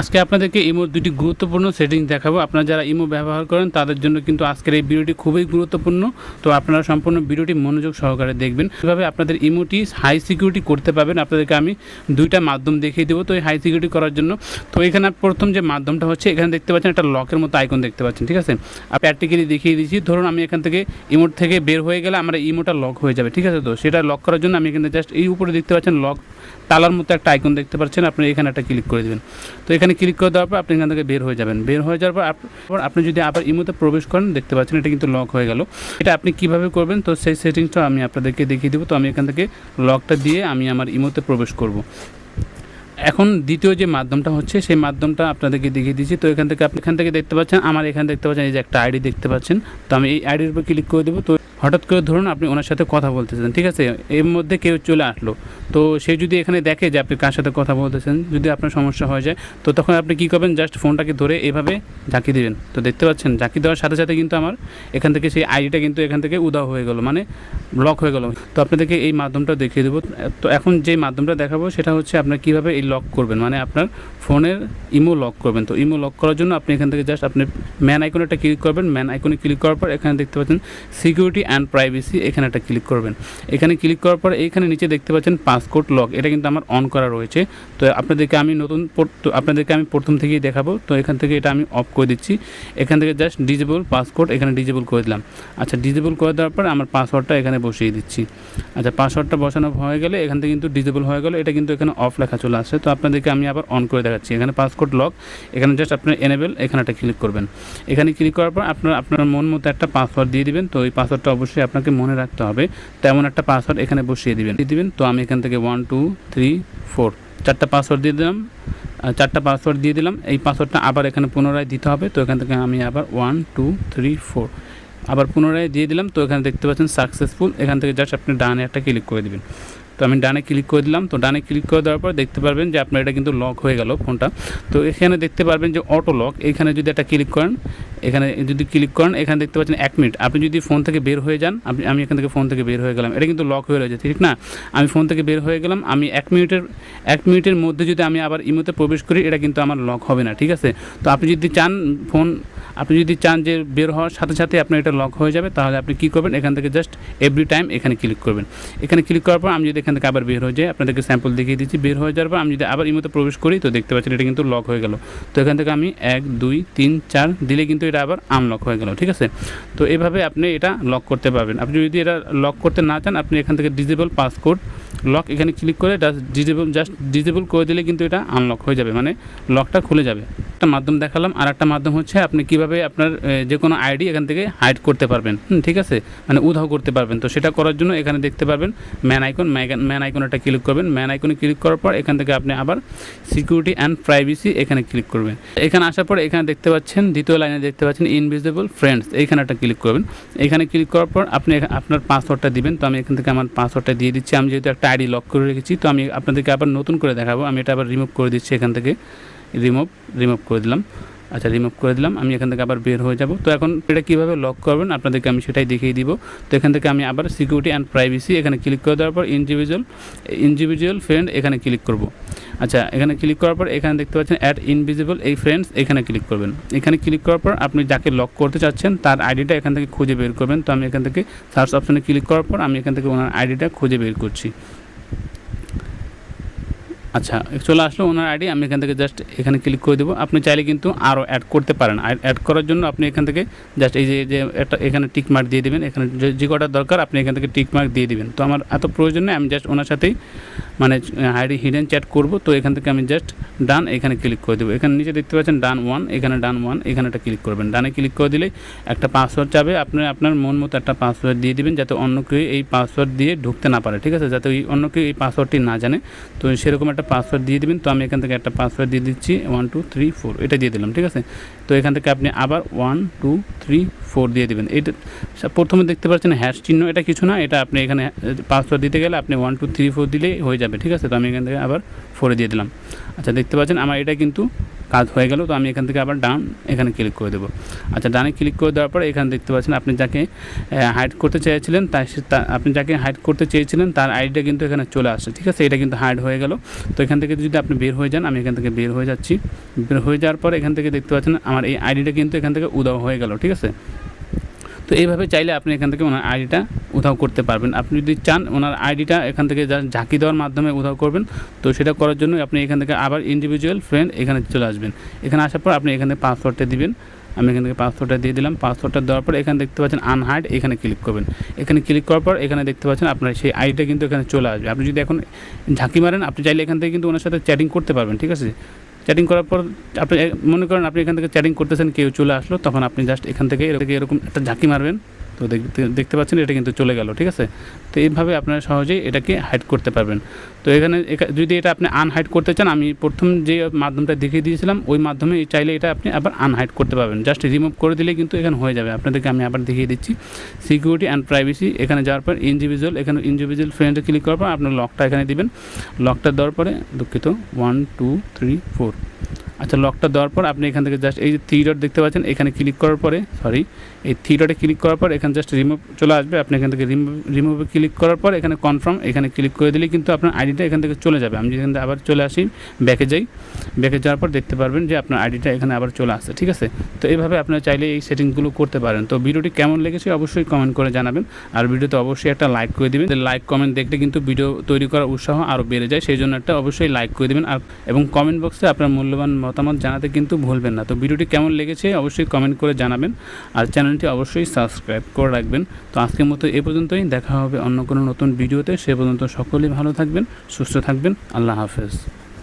আজকে আপনাদেরকে ইমোর দুটি গুরুত্বপূর্ণ সেটিং দেখাবো। আপনারা যারা ইমো ব্যবহার করেন, তাদের জন্য কিন্তু আজকের এই ভিডিওটি খুবই গুরুত্বপূর্ণ। তো আপনারা সম্পূর্ণ ভিডিওটি মনোযোগ সহকারে দেখবেন। কীভাবে আপনাদের ইমোটি হাই সিকিউরিটি করতে পারবেন, আপনাদেরকে আমি দুইটা মাধ্যম দেখিয়ে দেবো। তো এই হাই সিকিউরিটি করার জন্য, তো এখানে প্রথম যে মাধ্যমটা হচ্ছে, এখানে দেখতে পাচ্ছেন একটা লকের মতো আইকন দেখতে পাচ্ছেন, ঠিক আছে? আমি প্র্যাকটিক্যালি দেখিয়ে দিচ্ছি। ধরুন আমি এখান থেকে ইমোট থেকে বের হয়ে গেলে আমার ইমোটা লক হয়ে যাবে, ঠিক আছে তো? সেটা লক করার জন্য আমি এখানে জাস্ট এই উপরে দেখতে পাচ্ছেন লক তালার মতো একটা আইকন দেখতে পাচ্ছেন, আপনি এখানে একটা ক্লিক করে দেবেন। তো এখানে ক্লিক করে দেওয়ার পর আপনি এখান থেকে বের হয়ে যাবেন। বের হয়ে যাওয়ার পর আপ- আপনি যদি আবার ইমোতে প্রবেশ করেন, দেখতে পাচ্ছেন এটা কিন্তু লক হয়ে গেল। এটা আপনি কীভাবে করবেন? তো সেই সেটিংসটা আমি আপনাদেরকে দেখিয়ে দেবো। তো আমি এখান থেকে লকটা দিয়ে আমি আমার ইমোতে প্রবেশ করব। এখন দ্বিতীয় যে মাধ্যমটা হচ্ছে, সেই মাধ্যমটা আপনাদেরকে দেখিয়ে দিচ্ছি। তো এখান থেকে আপনি এখান থেকে দেখতে পাচ্ছেন, আমার এখানে দেখতে পাচ্ছেন, এই যে একটা আইডি দেখতে পাচ্ছেন। তো আমি এই আইডির উপর ক্লিক করে দেবো। তো হঠাৎ করে ধরুন আপনি ওনার সাথে কথা বলতেছেন, ঠিক আছে? এর মধ্যে কেউ চলে আসলো। তো সে যদি এখানে দেখে যে আপনি কার সাথে কথা বলতেছেন, যদি আপনার সমস্যা হয়ে যায়, তো তখন আপনি কী করবেন? জাস্ট ফোনটাকে ধরে এভাবে ঝাঁকি দেবেন। তো দেখতে পাচ্ছেন, ঝাঁকি দেওয়ার সাথে সাথে কিন্তু আমার এখান থেকে সেই আইডিটা কিন্তু এখান থেকে উদাও হয়ে গেল মানে ব্লক হয়ে গেল। তো আপনাদেরকে এই মাধ্যমটা দেখিয়ে দেবো। তো এখন যে মাধ্যমটা দেখাবো, সেটা হচ্ছে আপনার কীভাবে এই লক করবেন মানে আপনার ফোনের ইমো লক করবেন। তো ইমো লক করার জন্য আপনি এখান থেকে জাস্ট আপনি ম্যান আইকনে একটা ক্লিক করবেন। ম্যান আইকনে ক্লিক করার পর এখানে দেখতে পাচ্ছেন সিকিউরিটি অ্যান্ড প্রাইভেসি এখানে একটা ক্লিক করবেন। এখানে ক্লিক করার পর এইখানে নিচে দেখতে পাচ্ছেন পাসপোর্ট লক এটা কিন্তু আমার অন করা রয়েছে। তো আপনাদেরকে আমি নতুন আপনাদেরকে আমি প্রথম থেকেই দেখাবো। তো এখান থেকে এটা আমি অফ করে দিচ্ছি। এখান থেকে জাস্ট ডিজেবল পাসপোর্ট এখানে ডিজেবল করে দিলাম। আচ্ছা ডিজেবল করে দেওয়ার পর আমার পাসওয়ার্ডটা এখানে বসিয়ে দিচ্ছি। আচ্ছা পাসওয়ার্ডটা বসানো হয়ে গেলে এখান থেকে কিন্তু ডিজেবল হয়ে গেলে। এটা কিন্তু এখানে অফ লেখা চলে আসছে। তো আপনাদেরকে আমি আবার অন করে দেখাচ্ছি। এখানে পাসপোর্ট লক এখানে জাস্ট আপনার এনেবেল এখানে একটা ক্লিক করবেন। এখানে ক্লিক করার পর আপনার আপনার মন মতো একটা পাসওয়ার্ড দিয়ে দিবেন। তো এই পাসওয়ার্ডটা অবশ্যই আপনাকে মনে রাখতে হবে। তেমন একটা পাসওয়ার্ড এখানে বসিয়ে দিবেন। দিয়ে দিবেন, তো আমি এখান থেকে ওয়ান টু থ্রি ফোর চারটা পাসওয়ার্ড দিয়ে দিলাম। চারটা পাসওয়ার্ড দিয়ে দিলাম। এই পাসওয়ার্ডটা আবার এখানে পুনরায় দিতে হবে। তো এখান থেকে আমি আবার ওয়ান টু থ্রি ফোর আবার পুনরায় দিয়ে দিলাম। তো এখানে দেখতে পাচ্ছেন সাকসেসফুল এখান থেকে জাস্ট আপনি ডানে একটা ক্লিক করে দিবেন। তো আমি ডানে ক্লিক করে দিলাম। তো ডানে ক্লিক করে দেওয়ার পর দেখতে পারবেন যে আপনার এটা কিন্তু লক হয়ে গেল ফোনটা। তো এখানে দেখতে পারবেন যে অটো লক এখানে যদি একটা ক্লিক করেন, এখানে যদি ক্লিক করেন, এখানে দেখতে পাচ্ছেন এক মিনিট আপনি যদি ফোন থেকে বের হয়ে যান, আপনি, আমি এখান থেকে ফোন থেকে বের হয়ে গেলাম। এটা কিন্তু লক হয়ে রয়েছে, ঠিক না? আমি ফোন থেকে বের হয়ে গেলাম। আমি এক মিনিটের এক মিনিটের মধ্যে যদি আমি আবার ইমোতে প্রবেশ করি, এটা কিন্তু আমার লক হবে না, ঠিক আছে? তো আপনি যদি চান ফোন আপনি যদি চান যে বের হওয়ার সাথে সাথে আপনার এটা লক হয়ে যাবে, তাহলে আপনি কী করবেন? এখান থেকে জাস্ট এভরি টাইম এখানে ক্লিক করবেন। এখানে ক্লিক করার পর আমি যদি এখান থেকে আবার বের হয়ে যাই, আপনাদেরকে স্যাম্পল দেখিয়ে দিচ্ছি। বের হয়ে যাওয়ার পর আমি যদি আবার ইমোতে প্রবেশ করি, তো দেখতে পাচ্ছেন এটা কিন্তু লক হয়ে গেল। তো এখান থেকে আমি এক, দুই, তিন, চার দিলে কিন্তু এটা আবার আনলক হয়ে গেল, ঠিক আছে? তো এভাবে আপনি এটা লক করতে পারবেন। আপনি যদি এটা লক করতে না চান, আপনি এখান থেকে ডিজেবল পাসকোড লক এখানে ক্লিক করে ডিজেবল জাস্ট ডিজেবল করে দিলে কিন্তু এটা আনলক হয়ে যাবে। মানে লকটা খুলে যাবে। একটা মাধ্যম দেখালাম আর একটা মাধ্যম হচ্ছে আপনি কীভাবে আপনার যে কোনো আইডি এখান থেকে হাইড করতে পারবেন। ঠিক আছে? মানে উধাও করতে পারবেন। তো সেটা করার জন্য এখানে দেখতে পারবেন ম্যান আইকন ম্যান আইকন একটা ক্লিক করবেন। ম্যান আইকনে ক্লিক করার পর এখান থেকে আপনি আবার সিকিউরিটি অ্যান্ড প্রাইভেসি এখানে ক্লিক করবেন। এখানে আসার পর এখানে দেখতে পাচ্ছেন, দ্বিতীয় লাইনে দেখতে পাচ্ছেন ইনভিজিবল ফ্রেন্ডস এইখানে একটা ক্লিক করবেন। এখানে ক্লিক করার পর আপনি আপনার পাসওয়ার্ডটা দিবেন। তো আমি এখান থেকে আমার পাসওয়ার্ডটা দিয়ে দিচ্ছি। আমি যেহেতু একটা আইডি লক করে রেখেছি। তো আমি আপনাদেরকে আবার নতুন করে দেখাবো। আমি এটা আবার রিমুভ করে দিচ্ছি এখান থেকে। রিমুভ রিমুভ করে দিলাম। আচ্ছা রিমুভ করে দিলাম। আমি এখান থেকে আবার বের হয়ে যাব। তো এখন এটা কীভাবে লক করবেন? আপনাদেরকে আমি সেটাই দেখিয়ে দিব। তো এখান থেকে আমি আবার সিকিউরিটি অ্যান্ড প্রাইভেসি এখানে ক্লিক করে দেওয়ার পর ইন্ডিভিজুয়াল ইন্ডিভিজুয়াল ফ্রেন্ড এখানে ক্লিক করব। আচ্ছা এখানে ক্লিক করার পর এখানে দেখতে পাচ্ছেন অ্যাট ইনভিজিবল এই ফ্রেন্ডস এখানে ক্লিক করবেন। এখানে ক্লিক করার পর আপনি যাকে লক করতে চাচ্ছেন তার আইডিটা এখান থেকে খুঁজে বের করবেন। তো আমি এখান থেকে সার্চ অপশানে ক্লিক করার পর আমি এখান থেকে ওনার আইডিটা খুঁজে বের করছি। আচ্ছা চলে আসলো ওনার আইডি, আমি এখান থেকে জাস্ট এখানে ক্লিক করে দেবো। আপনি চাইলে কিন্তু আরও অ্যাড করতে পারেন। অ্যাড করার জন্য আপনি এখান থেকে জাস্ট এই যে একটা এখানে টিক মার্ক দিয়ে দেবেন। এখানে যে- কটা দরকার, আপনি এখান থেকে টিক মার্ক দিয়ে দিবেন। তো আমার এত প্রয়োজন নেই, আমি জাস্ট ওনার সাথেই মানে আইডি হিডেন চ্যাট করব। তো এখান থেকে আমি জাস্ট ডান এখানে ক্লিক করে দেবো। এখানে নিচে দেখতে পাচ্ছেন ডান ওয়ান এখানে ডান ওয়ান এখানে একটা ক্লিক করবেন। ডানে ক্লিক করে দিলে একটা পাসওয়ার্ড চাবে আপনি, আপনার মন মতো একটা পাসওয়ার্ড দিয়ে দিবেন, যাতে অন্য কেউ এই পাসওয়ার্ড দিয়ে ঢুকতে না পারে, ঠিক আছে? যাতে ওই অন্য কেউ এই পাসওয়ার্ডটি না জানে। তো সেরকম একটা পাসওয়ার্ড দিয়ে দেবেন। তো আমি এখান থেকে একটা পাসওয়ার্ড দিয়ে দিচ্ছি। ওয়ান টু থ্রি ফোর এটা দিয়ে দিলাম, ঠিক আছে? তো এখান থেকে আপনি আবার ওয়ান টু থ্রি ফোর দিয়ে দেবেন। এটা প্রথমে দেখতে পাচ্ছেন হ্যাশ চিহ্ন, এটা কিছু না। এটা আপনি এখানে পাসওয়ার্ড দিতে গেলে আপনি ওয়ান টু থ্রি ফোর দিলেই হয়ে যাবে, ঠিক আছে? তো আমি এখান থেকে আবার ফোরে দিয়ে দিলাম। আচ্ছা দেখতে পাচ্ছেন আমার এটা কিন্তু কাজ হয়ে গেল, তো আমি এখান থেকে আবার ডান এখানে ক্লিক করে দেবো। আচ্ছা ডানে ক্লিক করে দেওয়ার পর এখানে দেখতে পাচ্ছেন আপনি যাকে হাইড করতে চেয়েছিলেন তাই আপনি যাকে হাইড করতে চেয়েছিলেন, তার আইডিটা কিন্তু এখানে চলে আসছে, ঠিক আছে? এটা কিন্তু হাইড হয়ে গেল। তো এখান থেকে যদি আপনি বের হয়ে যান, আমি এখান থেকে বের হয়ে যাচ্ছি। বের হয়ে যাওয়ার পর এখান থেকে দেখতে পাচ্ছেন আমার এই আইডিটা কিন্তু এখান থেকে উদাও হয়ে গেল, ঠিক আছে? তো এইভাবে চাইলে আপনি এখান থেকে ওনার আইডিটা উধাও করতে পারবেন। আপনি যদি চান, ওনার আইডিটা এখান থেকে ঝাঁকি দেওয়ার মাধ্যমে উধাও করবেন, তো সেটা করার জন্য আপনি এখান থেকে আবার ইন্ডিভিজুয়াল ফ্রেন্ড এখানে চলে আসবেন। এখানে আসার পর আপনি এখানে পাসওয়ার্ডটা দিবেন। আমি এখান থেকে পাসওয়ার্ডটা দিয়ে দিলাম। পাসওয়ার্ডটা দেওয়ার পর এখানে দেখতে পাচ্ছেন আনহাইড এখানে ক্লিক করবেন। এখানে ক্লিক করার পর এখানে দেখতে পাচ্ছেন আপনার সেই আইডিটা কিন্তু এখানে চলে আসবে। আপনি যদি এখন ঝাঁকি মারেন, আপনি চাইলে এখান থেকে কিন্তু ওনার সাথে চ্যাটিং করতে পারবেন, ঠিক আছে? চ্যাটিং করার পর আপনি মনে করেন আপনি এখান থেকে চ্যাটিং করতেছেন, কেউ চলে আসলো, তখন আপনি জাস্ট এখান থেকে এরকম একটা ঝাঁকি মারবেন। তো দেখতে দেখতে পাচ্ছেন এটা কিন্তু চলে গেল, ঠিক আছে? তো এইভাবে আপনারা সহজেই এটাকে হাইড করতে পারবেন। তো এখানে, এখা- যদি এটা আপনি আনহাইড করতে চান, আমি প্রথম যে মাধ্যমটা দেখিয়ে দিয়েছিলাম, ওই মাধ্যমে চাইলে এটা আপনি আবার আনহাইড করতে পারবেন। জাস্ট রিমুভ করে দিলে কিন্তু এখানে হয়ে যাবে। আপনাদেরকে আমি আবার দেখিয়ে দিচ্ছি। সিকিউরিটি অ্যান্ড প্রাইভেসি এখানে যাওয়ার পর ইন্ডিভিজুয়াল এখানে ইন্ডিভিজুয়াল ফ্রেন্ডে ক্লিক করার পর আপনার লকটা এখানে দিবেন। লকটা দেওয়ার পরে দুঃখিত ওয়ান টু থ্রি ফোর আচ্ছা লকটা দেওয়ার পর আপনি এখান থেকে জাস্ট এই যে থ্রি ডট দেখতে পাচ্ছেন, এখানে ক্লিক করার পরে সরি এই ডটে ক্লিক করার পর এখানে জাস্ট রিমুভ চলে আসবে। আপনি এখান থেকে রিমুভ ক্লিক করার পর এখানে কনফার্ম এখানে ক্লিক করে দিলে কিন্তু আপনার আইডিটা এখান থেকে চলে যাবে। আমি যেখান থেকে আবার চলে আসি ব্যাকে যাই। ব্যাকে যাওয়ার পর দেখতে পারবেন যে আপনার আইডিটা এখানে আবার চলে আসছে, ঠিক আছে? তো এইভাবে আপনারা চাইলে এই সেটিংসগুলো করতে পারেন। তো ভিডিওটি কেমন লেগেছে অবশ্যই কমেন্ট করে জানাবেন। আর ভিডিওতে অবশ্যই একটা লাইক করে দিবেন। লাইক কমেন্ট দেখলে কিন্তু ভিডিও তৈরি করার উৎসাহ আরও বেড়ে যায়। সেই জন্য একটা অবশ্যই লাইক করে দেবেন। আর, এবং কমেন্ট বক্সে আপনার মূল্যবান মতামত জানাতে কিন্তু ভুলবেন না। তো ভিডিওটি কেমন লেগেছে অবশ্যই কমেন্ট করে জানাবেন। আর চ্যানেলটি অবশ্যই সাবস্ক্রাইব করে রাখবেন। তো আজকের মতো এ পর্যন্তই। দেখা হবে অন্য কোনো নতুন ভিডিওতে। সে পর্যন্ত সকলেই ভালো থাকবেন, সুস্থ থাকবেন। আল্লাহ হাফেজ।